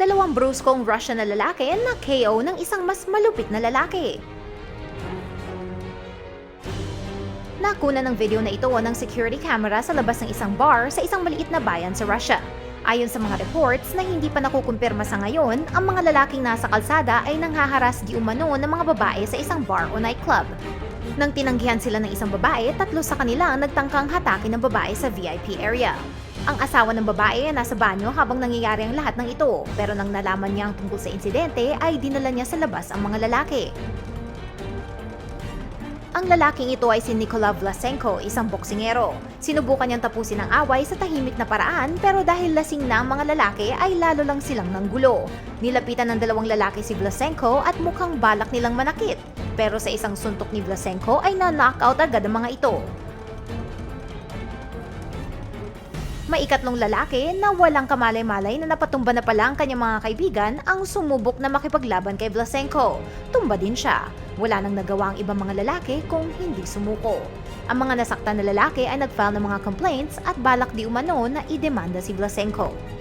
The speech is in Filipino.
dalawang bruskong Russian na lalaki na KO ng isang mas malupit na lalaki. Nakuna ng video na ito ng security camera sa labas ng isang bar sa isang maliit na bayan sa Russia. Ayon sa mga reports na hindi pa nakukumpirma sa ngayon, ang mga lalaking nasa kalsada ay nanghaharas di umano ng mga babae sa isang bar o nightclub. Nang tinanggihan sila ng isang babae, tatlo sa kanila ang nagtangkang hatakin ng babae sa VIP area. Ang asawa ng babae nasa banyo habang nangyayari ang lahat ng ito, pero nang nalaman niya ang tungkol sa insidente ay dinala niya sa labas ang mga lalaki. Ang lalaking ito ay si Nikola Vlasenko, isang boksingero. Sinubukan niyang tapusin ang away sa tahimik na paraan pero dahil lasing na ang mga lalaki ay lalo lang silang nanggulo. Nilapitan ng dalawang lalaki si Vlasenko at mukhang balak nilang manakit. Pero sa isang suntok ni Vlasenko ay na-knockout agad ang mga ito. Maikatlong lalaki na walang kamalay-malay na napatumba na pala ang kanyang mga kaibigan ang sumubok na makipaglaban kay Vlasenko. Tumba din siya. Wala nang nagawa ang ibang mga lalaki kung hindi sumuko. Ang mga nasaktan na lalaki ay nag-file ng mga complaints at balak di umano na idemanda si Vlasenko.